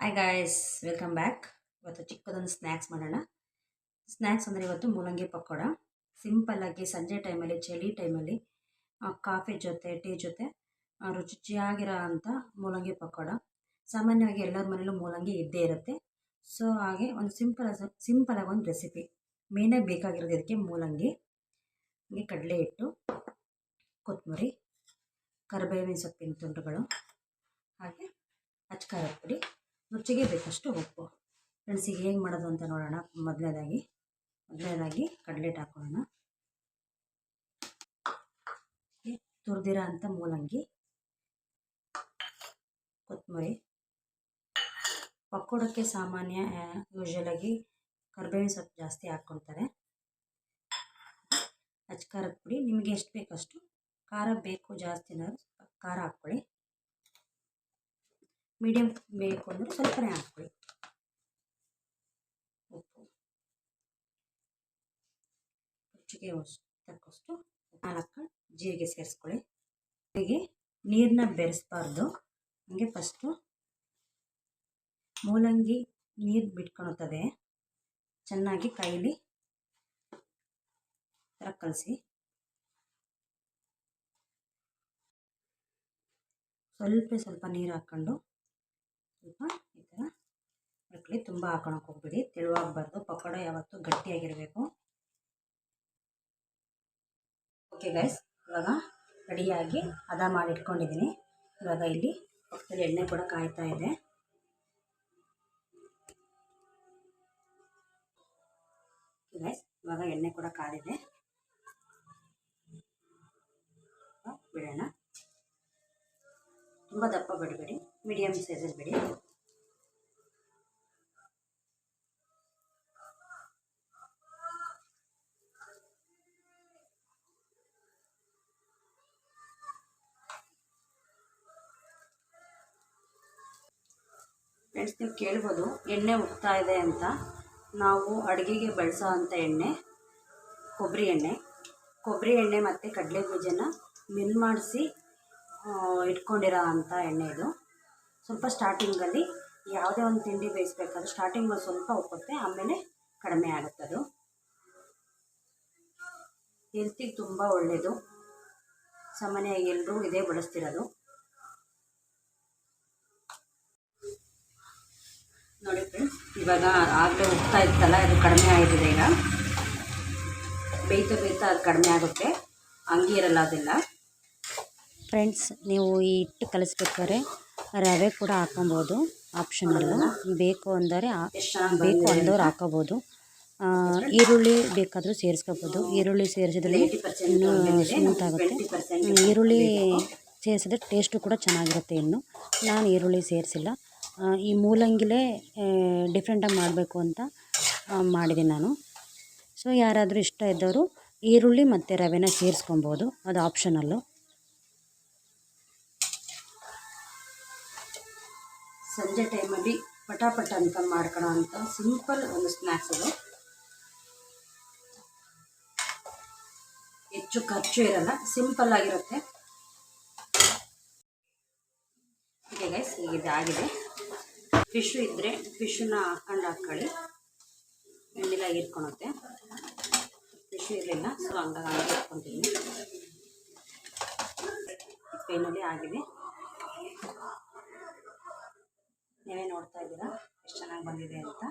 Hi guys welcome back ಇವತ್ತು ಚಿಕ್ಕದೊಂದು snacks ಮಾಡೋಣ. Snacks ಅಂದರೆ ಇವತ್ತು ಮೂಲಂಗಿ ಪಕೋಡ. ಸಿಂಪಲ್ಲಾಗಿ ಸಂಜೆ ಟೈಮಲ್ಲಿ ಚಳಿ ಟೈಮಲ್ಲಿ ಕಾಫಿ ಜೊತೆ ಟೀ ಜೊತೆ ರುಚಿಯಾಗಿರೋ ಅಂಥ ಮೂಲಂಗಿ ಪಕೋಡ. ಸಾಮಾನ್ಯವಾಗಿ ಎಲ್ಲರ ಮನೇಲೂ ಮೂಲಂಗಿ ಇದ್ದೇ ಇರುತ್ತೆ. ಸೊ ಹಾಗೆ ಒಂದು ಸಿಂಪಲ್ ಸಿಂಪಲಾಗಿ ಒಂದು ರೆಸಿಪಿ ಮೇನಾಗಿ ಬೇಕಾಗಿರೋದು ಇದಕ್ಕೆ ಮೂಲಂಗಿ. ಹಾಗೆ ಕಡಲೆ ಹಿಟ್ಟು, ಕೊತ್ತಂಬರಿ, ಕರಿಬೇವಿನ ಸೊಪ್ಪಿನ ತುಂಡುಗಳು, ಹಾಗೆ ಅಚ್ಕಾರದ ಪುಡಿ. ರುಚಿಗೆ ಬೇಕಷ್ಟು ಉಪ್ಪು ಈಗ ಹೇಗೆ ಮಾಡೋದು ಅಂತ ನೋಡೋಣ. ಮೊದಲನೇದಾಗಿ ಮೊದಲನೇದಾಗಿ ಕಡಲೆಟ್ ಹಾಕೊಳ್ಳೋಣ ತುರ್ದಿರ ಅಂತ ಮೂಲಂಗಿ, ಕೊತ್ತಂಬರಿ. ಪಕ್ಕೋಡಕ್ಕೆ ಸಾಮಾನ್ಯ ಯೂಶಲಾಗಿ ಕರ್ಬೇವಿನ ಸೊಪ್ಪು ಜಾಸ್ತಿ ಹಾಕ್ಕೊಳ್ತಾರೆ. ಖಾರದ ಪುಡಿ, ನಿಮಗೆ ಎಷ್ಟು ಬೇಕಷ್ಟು ಖಾರ ಬೇಕು ಜಾಸ್ತಿ ಖಾರ ಹಾಕ್ಕೊಳ್ಳಿ. ಮೀಡಿಯಮ್ ಬೇಕು ಅಂದರೆ ಸ್ವಲ್ಪನೇ ಹಾಕ್ಕೊಳ್ಳಿ. ಉಪ್ಪು. ರುಚಿಗೆ ತಕ್ಕಷ್ಟು ನಾಲ್ಕು ಜೀರಿಗೆ ಸೇರಿಸ್ಕೊಳ್ಳಿ. ಹೀಗೆ ನೀರನ್ನ ಬೆರೆಸ್ಬಾರ್ದು. ಹಂಗೆ ಫಸ್ಟು ಮೂಲಂಗಿ ನೀರು ಬಿಟ್ಕೊಳುತ್ತದೆ ಚೆನ್ನಾಗಿ ಕೈಲಿ ಥರ ಕಲಸಿ. ಸ್ವಲ್ಪ ಸ್ವಲ್ಪ ನೀರು ಹಾಕ್ಕೊಂಡು ಸ್ವಲ್ಪ ಈ ಥರ ಹಾಕೊಳ್ಳಿ ತುಂಬ ಹಾಕೊಳಕ್ಕೆ ಹೋಗ್ಬೇಡಿ. ತೆಳುವಾಗಬಾರ್ದು. ಪಕೋಡ ಯಾವತ್ತೂ ಗಟ್ಟಿಯಾಗಿರಬೇಕು. ಓಕೆ ಗೈಸ್ ಇವಾಗ ರೆಡಿಯಾಗಿ ಹದ ಮಾಡಿ ಇಟ್ಕೊಂಡಿದ್ದೀನಿ ಇವಾಗ ಇಲ್ಲಿ ಪಕ್ಕದಲ್ಲಿ ಎಣ್ಣೆ ಕೂಡ ಕಾಯ್ತಾ ಇದೆ. ಗೈಸ್ ಇವಾಗ ಎಣ್ಣೆ ಕೂಡ ಕಾದಿದೆ. ಬಿಡೋಣ. ತುಂಬ ದಪ್ಪ ಬಿಡಬೇಡಿ. ಮೀಡಿಯಮ್ ಸೈಜಲ್ಲಿ ಬಿಡಿ ಫ್ರೆಂಡ್ಸ್ ನೀವು ಕೇಳ್ಬೋದು, ಎಣ್ಣೆ ಉಗ್ತಾ ಇದೆ ಅಂತ. ನಾವು ಅಡುಗೆಗೆ ಬಳಸೋ ಅಂಥ ಎಣ್ಣೆ ಕೊಬ್ಬರಿ ಎಣ್ಣೆ. ಕೊಬ್ಬರಿ ಎಣ್ಣೆ ಮತ್ತು ಕಡಲೆ ಬೀಜನ ಮಿಲ್ ಮಾಡಿಸಿ ಇಟ್ಕೊಂಡಿರೋ ಅಂಥ ಎಣ್ಣೆ ಇದು. ಸ್ವಲ್ಪ ಸ್ಟಾರ್ಟಿಂಗಲ್ಲಿ ಯಾವುದೇ ಒಂದು ತಿಂಡಿ ಬೇಯಿಸ್ಬೇಕಾದ್ರೆ ಸ್ಟಾರ್ಟಿಂಗ್ ಸ್ವಲ್ಪ ಒಪ್ಪುತ್ತೆ ಆಮೇಲೆ ಕಡಿಮೆ ಅದು. ಹೆಲ್ತಿಗೆ ತುಂಬ ಒಳ್ಳೆಯದು ಸಾಮಾನ್ಯವಾಗಿ ಎಲ್ಲರೂ ಇದೇ ಬಳಸ್ತಿರೋದು. ನೋಡಿ ಫ್ರೆಂಡ್ಸ್ ಇವಾಗ ಆಗಲೇ ಉಗ್ತಾ ಇತ್ತಲ್ಲ, ಅದು ಕಡಿಮೆ ಆಗಿದೆ ಈಗ. ಬೇಯ್ತಾ ಬೇಯ್ತಾ ಅದು ಕಡಿಮೆ ಆಗುತ್ತೆ. ಹಂಗೆ ಇರಲ್ಲ ಅದೆಲ್ಲ. ಫ್ರೆಂಡ್ಸ್ ನೀವು ಈ ಹಿಟ್ಟು ಕಲಿಸ್ಬೇಕಾದ್ರೆ ರವೆ ಕೂಡ ಹಾಕೊಬೋದು ಆಪ್ಷನಲ್ಲು ಬೇಕು ಅಂದರೆ ಬೇಕು ಅಂದವ್ರು ಹಾಕೋಬೋದು ಈರುಳ್ಳಿ ಬೇಕಾದರೂ ಸೇರಿಸ್ಕೋಬೋದು. ಈರುಳ್ಳಿ ಸೇರಿಸಿದ್ರೆ ಇನ್ನೂ ಸ್ಮೂತ್ ಈರುಳ್ಳಿ ಸೇರಿಸಿದ್ರೆ ಟೇಸ್ಟು ಕೂಡ ಚೆನ್ನಾಗಿರುತ್ತೆ ಇನ್ನು. ನಾನು ಈರುಳ್ಳಿ ಸೇರಿಸಿಲ್ಲ. ಈ ಮೂಲಂಗಿಲೇ ಡಿಫ್ರೆಂಟಾಗಿ ಮಾಡಬೇಕು ಅಂತ ಮಾಡಿದೆ ಮಾಡಿದ್ದೀನಿ ನಾನು. ಸೊ ಯಾರಾದರೂ ಇಷ್ಟ ಇದ್ದವರು ಈರುಳ್ಳಿ ಮತ್ತು ರವೆನ ಸೇರಿಸ್ಕೊಬೋದು. ಅದು ಆಪ್ಷನಲ್ಲು ಸಂಜೆ ಟೈಮಲ್ಲಿ ಪಟಾಪಟ ಅಂತ ಮಾಡ್ಕೊಳ್ಳೋ ಅಂತ ಸಿಂಪಲ್ ಒಂದು ಸ್ನ್ಯಾಕ್ಸ್ ಅದು. ಹೆಚ್ಚು ಖರ್ಚು ಇರಲ್ಲ, ಸಿಂಪಲ್ ಆಗಿರುತ್ತೆ. ಹೀಗೆ ಗೈಸ್ ಇದ್ರೆ ಫಿಶು ಇದ್ದರೆ ಫಿಶನ್ನ ಹಾಕೊಂಡು ಹಾಕ್ಕೊಳ್ಳಿ ಎಣ್ಣೆಲಾಗಿ ಇಟ್ಕೊಳುತ್ತೆ. ಫಿಶ್ ಇರಲಿಲ್ಲ ಸೊ ಹಂಗಾಗಿ ಹಂಗೆ ಇಟ್ಕೊತೀನಿ ಆಗಿದೆ. ನೀವೇ ನೋಡ್ತಾ ಇದ್ದೀರಾ ಎಷ್ಟು ಚೆನ್ನಾಗಿ ಬಂದಿದೆ ಅಂತ.